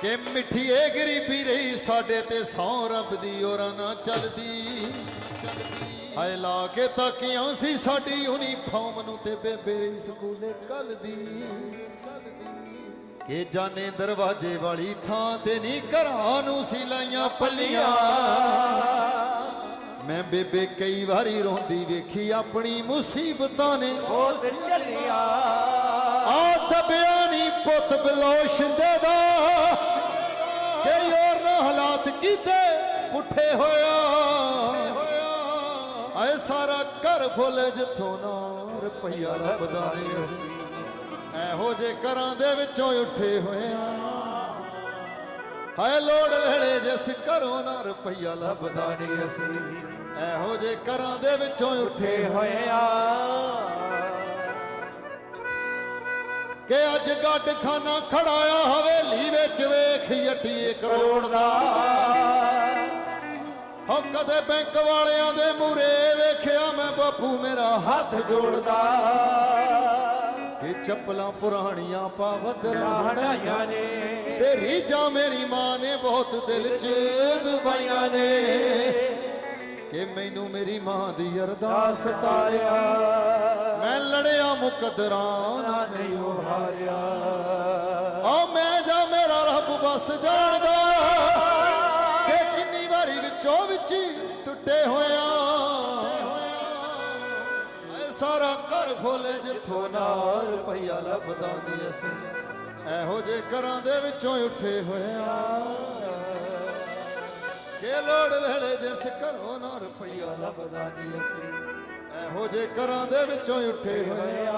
ਕਿ ਮਿੱਠੀਏ ਗਰੀਬੀ ਰਹੀ ਸਾਡੇ ਤੇ ਸੌ ਰੱਬ ਦੀ ਔਰਾਂ ਨਾ ਚੱਲਦੀ। ਹਾਏ ਲਾ ਕੇ ਤਾਕੀਆਂ ਸੀ ਸਾਡੀ ਯੂਨੀਫਾਰਮ ਨੂੰ ਤੇ ਬੇਬੇ ਰਹੀ ਸਕੂਲੇ ਕੱਲ ਦੀ। ਕਿ ਜਾਣੇ ਦਰਵਾਜ਼ੇ ਵਾਲੀ ਥਾਂ ਤੇ ਨਹੀਂ ਘਰਾਂ ਨੂੰ ਸੀ ਲਾਈਆਂ ਪੱਲੀਆਂ। ਮੈਂ ਬੇਬੇ ਕਈ ਵਾਰੀ ਰੋਂਦੀ ਵੇਖੀ ਆਪਣੀ ਮੁਸੀਬਤਾਂ ਨੇ। ਉਸ ਚੱਲਿਆ ਆ ਦਬਿਆ ਨਹੀਂ ਪੁੱਤ ਬਲੋਸ਼ਿੰਦੇ ਦਾ, ਕਿ ਯਾਰ ਨਾ ਹਾਲਾਤ ਕੀਤੇ ਪੁੱਠੇ ਹੋਇਆ। ਆਏ ਸਾਰਾ ਘਰ ਫੁੱਲ ਜਿੱਥੋਂ ਨਾ ਰੁਪਈਆ ਲੱਭਦਾ ਨਹੀਂ ਅਸੀਂ। ਇਹੋ ਜੇ ਘਰਾਂ ਦੇ ਵਿੱਚੋਂ ਉੱਠੇ ਹੋਇਆ ਹਾਏ ਲੋੜ ਵੇਲੇ ਜਿਸ ਘਰੋਂ ਨਾ ਰੁਪਈਆ ਲੱਭਦਾ ਨਹੀਂ ਅਸੀਂ। ਇਹੋ ਜੇ ਘਰਾਂ ਦੇ ਵਿੱਚੋਂ ਉੱਠੇ ਤੇ ਹੋਇਆ ਕਿ ਅੱਜ ਗੱਡ ਖਾਨਾ ਖੜਾਇਆ ਹਵੇਲੀ ਵਿੱਚ ਵੇਖ ਯਟੀਏ ਕਰੋੜ ਦਾ। ਹੋ ਕਦੇ ਬੈਂਕ ਵਾਲਿਆਂ ਦੇ ਮੂਰੇ ਵੇਖਿਆ ਮੈਂ ਬਾਪੂ ਮੇਰਾ ਹੱਥ ਜੋੜਦਾ। ਕਿ ਚੱਪਲਾਂ ਪੁਰਾਣੀਆਂ ਪਾਵਦਰਾਂ ਹਟਾਈਆਂ ਨੇ। ਤੇ ਰੀਜਾਂ ਮੇਰੀ ਮਾਂ ਨੇ ਬਹੁਤ ਦਿਲ ਚ ਦਵਾਈਆਂ ਨੇ। ਮੈਨੂੰ ਮੇਰੀ ਮਾਂ ਦੀ ਅਰਦਾਸ ਤਾਰਿਆ। ਮੈਂ ਲੜਿਆ ਮੁਕਦਰਾਂ ਨਾ ਨਹੀਂ ਉਹ ਹਾਰਿਆ। ਆ ਮੈਂ ਜਾਂ ਮੇਰਾ ਰੱਬ ਬਸ ਜਾਣਦਾ। ਕਿ ਕਿੰਨੀ ਵਾਰੀ ਵਿੱਚੋਂ ਵਿੱਚ ਟੁੱਟੇ ਹੋਇਆ। ਸਾਰਾ ਘਰ ਫੁੱਲ ਜਿੱਥੋਂ ਨਾ ਰੁਪਈਆ ਲੱਭਦਾ ਨਹੀਂ ਅਸੀਂ। ਇਹੋ ਜੇ ਘਰਾਂ ਦੇ ਵਿੱਚੋਂ ਉੱਠੇ ਹੋਇਆ ਕਿ ਲੋੜ ਵੇਲੇ ਜਿਸ ਘਰੋਂ ਨਾ ਰੁਪਈਆ ਲੱਭਦਾ ਨਹੀਂ ਅਸੀਂ, ਇਹੋ ਜੇ ਘਰਾਂ ਦੇ ਵਿੱਚੋਂ ਉੱਠੇ ਹੋਇਆ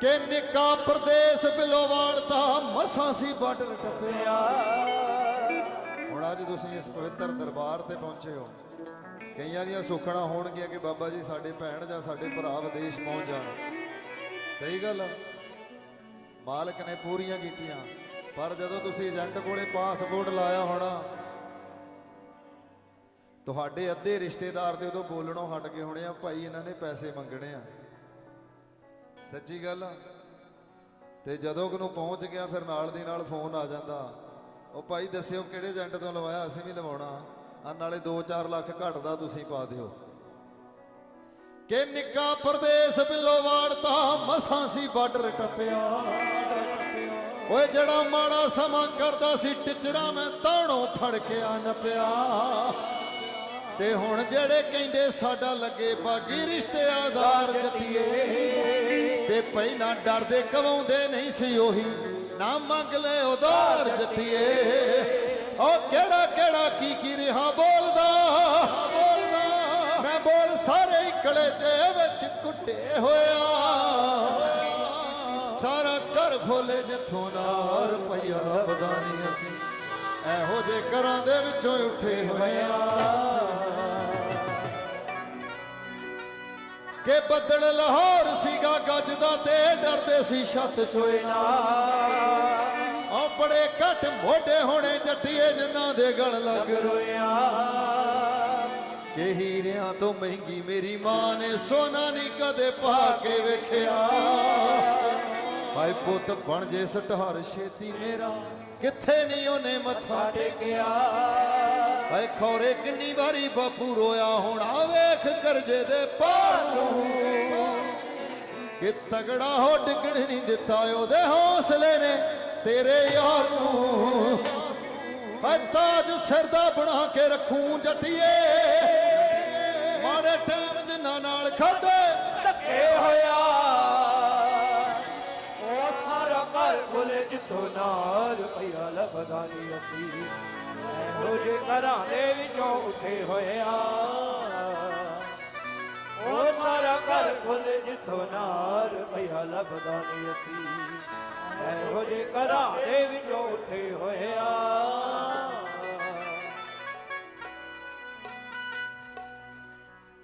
ਕਿ ਨਿੱਕਾ ਪ੍ਰਦੇਸ਼ ਬਿਲੋਵਾੜ ਦਾ ਮਸਾਂ ਸੀ ਬਾਰਡਰ ਟੱਪਿਆ। ਹੁਣ ਅੱਜ ਤੁਸੀਂ ਇਸ ਪਵਿੱਤਰ ਦਰਬਾਰ ਤੇ ਪਹੁੰਚੇ ਹੋ। ਕਈਆਂ ਦੀਆਂ ਸੁਖਣਾ ਹੋਣਗੀਆਂ ਕਿ ਬਾਬਾ ਜੀ ਸਾਡੇ ਭੈਣ ਜਾਂ ਸਾਡੇ ਭਰਾ ਵਿਦੇਸ਼ ਪਹੁੰਚ ਜਾਣ। ਸਹੀ ਗੱਲ ਆ। ਮਾਲਕ ਨੇ ਪੂਰੀਆਂ ਕੀਤੀਆਂ। ਪਰ ਜਦੋਂ ਤੁਸੀਂ ਏਜੰਟ ਕੋਲੇ ਪਾਸਪੋਰਟ ਲਾਇਆ ਹੋਣਾ, ਤੁਹਾਡੇ ਅੱਧੇ ਰਿਸ਼ਤੇਦਾਰ ਦੇ ਉਦੋਂ ਬੋਲਣੋਂ ਹਟ ਗਏ ਹੋਣੇ ਆ, ਭਾਈ ਇਹਨਾਂ ਨੇ ਪੈਸੇ ਮੰਗਣੇ ਆ। ਸੱਚੀ ਗੱਲ ਆ। ਤੇ ਜਦੋਂ ਕਿ ਨੂੰ ਪਹੁੰਚ ਗਿਆ, ਫਿਰ ਨਾਲ ਦੀ ਨਾਲ ਫੋਨ ਆ ਜਾਂਦਾ। ਉਹ ਭਾਈ ਦੱਸਿਓ ਕਿਹੜੇ ਏਜੰਟ ਤੋਂ ਲਵਾਇਆ? ਅਸੀਂ ਵੀ ਲਵਾਉਣਾ। ਆ ਨਾਲੇ 2-4 ਲੱਖ ਘਟਦਾ ਤੁਸੀਂ ਪਾ ਦਿਓ। ਕਿ ਨਿੱਕਾ ਪ੍ਰਦੇਸ਼ ਬਿੱਲੋਵਾੜ ਦਾ ਮਸਾਂ ਸੀ ਬਾਰਡਰ ਟੱਪਿਆ। ਓਏ ਜਿਹੜਾ ਮਾੜਾ ਸਮਾਂ ਕਰਦਾ ਸੀ ਟਿਚਰਾ ਮੈਂ ਤਾਣੋਂ ਫੜ ਕੇ ਆ ਨਪਿਆ। ਤੇ ਹੁਣ ਜਿਹੜੇ ਕਹਿੰਦੇ ਸਾਡਾ ਲੱਗੇ ਬਾਗੀ ਰਿਸ਼ਤੇ ਆਧਾਰ ਜੱਟੀਏ ਤੇ ਪਹਿਲਾਂ ਡਰਦੇ ਕਵਾਉਂਦੇ ਨਹੀਂ ਸੀ ਉਹੀ, ਨਾ ਮੰਗ ਲੈ ਉਧਾਰ ਜੱਟੀਏ ਉਹ ਕਿਹੜਾ ਕਿਹੜਾ ਕੀ ਕੀ ਰਿਹਾ ਬੋਲਦਾ ਕਲੇਜੇ ਵਿੱਚ ਕੁੱਟੇ ਹੋਇਆ। ਸਾਰਾ ਘਰ ਫੋਲੇ ਜਿੱਥੋਂ ਨਾ ਰੁਪਈਆ ਲੱਭਦਾ ਨਹੀਂ ਅਸੀਂ। ਇਹੋ ਜੇ ਘਰਾਂ ਦੇ ਵਿੱਚੋਂ ਉੱਠੇ ਹੋਇਆ ਕਿ ਬੱਦਲ ਲਾਹੌਰ ਸੀਗਾ ਗੱਜਦਾ ਤੇ ਡਰਦੇ ਸੀ ਛੱਤ ਚੋਏ ਨਾ। ਆ ਬੜੇ ਘੱਟ ਮੋਢੇ ਹੋਣੇ ਜੱਟੀਏ ਜਿਨ੍ਹਾਂ ਦੇ ਗਲ ਲੱਗ ਰੋਇਆ ਕਿ ਹੀਰਿਆਂ ਤੋਂ ਮਹਿੰਗੀ ਮੇਰੀ ਮਾਂ ਨੇ ਸੋਨਾ ਨਹੀਂ ਕਦੇ ਪਾ ਕੇ ਵੇਖਿਆ। ਹਾਏ ਪੁੱਤ ਬਣ ਜੇ ਸਟਹਾਰ ਛੇਤੀ ਮੇਰਾ, ਕਿੱਥੇ ਨਹੀਂ ਉਹਨੇ ਮੱਥਾ ਟੇਕਿਆ। ਭਾਈ ਖੌਰੇ ਕਿੰਨੀ ਵਾਰੀ ਬਾਪੂ ਰੋਇਆ ਹੋਣਾ, ਵੇਖ ਕਰਜੇ ਦੇ ਪਾਰ ਨੂੰ। ਕਿ ਤਗੜਾ ਹੋ ਡਿੱਗਣ ਨਹੀਂ ਦਿੱਤਾ ਉਹਦੇ ਹੌਸਲੇ ਨੇ ਤੇਰੇ ਯਾਰ ਨੂੰ। ਹਾਏ ਤਾਜ ਸਿਰ ਦਾ ਬਣਾ ਕੇ ਰੱਖੂੰ ਜੱਟੀਏ। ਮਾੜੇ ਟਾਈਮ ਜਿੰਨਾ ਨਾਲ ਖਾਦੇ ਧੱਕੇ ਹੋਇਆ। ਉਹ ਸਾਰਾ ਘਰ ਖੁੱਲੇ ਜਿੱਥੋਂ ਨਾ ਰੁਪਈਆ ਲੱਭਦਾ ਨਹੀਂ ਅਸੀਂ। ਇਹੋ ਜੇ ਘਰਾਂ ਦੇ ਵਿੱਚੋਂ ਉੱਠੇ ਹੋਇਆ ਉਹ ਸਾਰਾ ਘਰ ਖੁੱਲੇ ਜਿੱਥੋਂ ਨਾਰ ਰੁਪਈਆ ਲੱਭਦਾ ਨਹੀਂ ਅਸੀਂ। ਇਹੋ ਜੇ ਘਰਾਂ ਦੇ ਵਿੱਚੋਂ ਉੱਠੇ ਹੋਇਆ